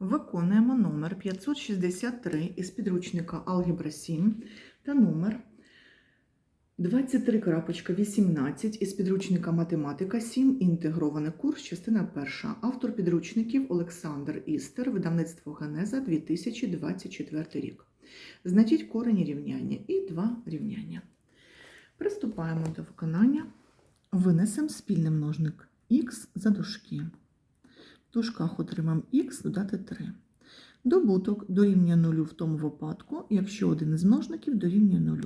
Виконуємо номер 563 із підручника Алгебра 7 та номер 23.18 із підручника Математика 7. Інтегрований курс, частина перша. Автор підручників Олександр Істер, видавництво Генеза 2024 рік. Знайдіть корені рівняння і два рівняння. Приступаємо до виконання. Винесемо спільний множник х за дужки. В дужках отримаємо х додати 3. Добуток дорівнює 0 в тому випадку, якщо один із множників дорівнює 0.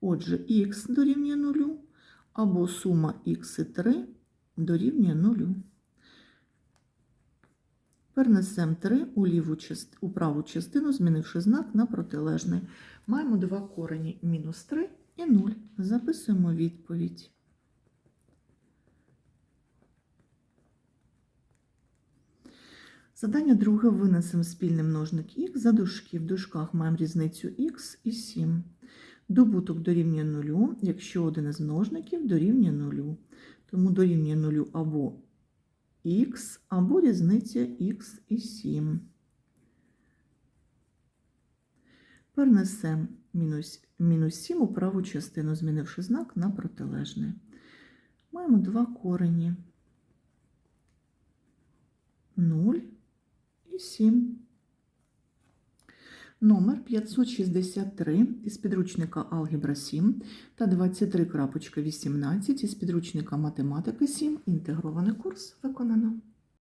Отже, х дорівнює 0 або сума х і 3 дорівнює 0. Перенесемо 3 у, ліву част... у праву частину, змінивши знак на протилежний. Маємо два корені мінус 3 і 0. Записуємо відповідь. Задання друге винесемо спільний множник х за дужки. В дужках маємо різницю х і 7. Добуток дорівнює 0, якщо один із множників дорівнює 0. Тому дорівнює 0 або х, або різниця х і 7. Перенесемо мінус, мінус 7 у праву частину, змінивши знак на протилежний. Маємо два корені. 0 і 7. Номер 563 із підручника Алгебра 7 та 23.18 із підручника Математика 7. Інтегрований курс виконано.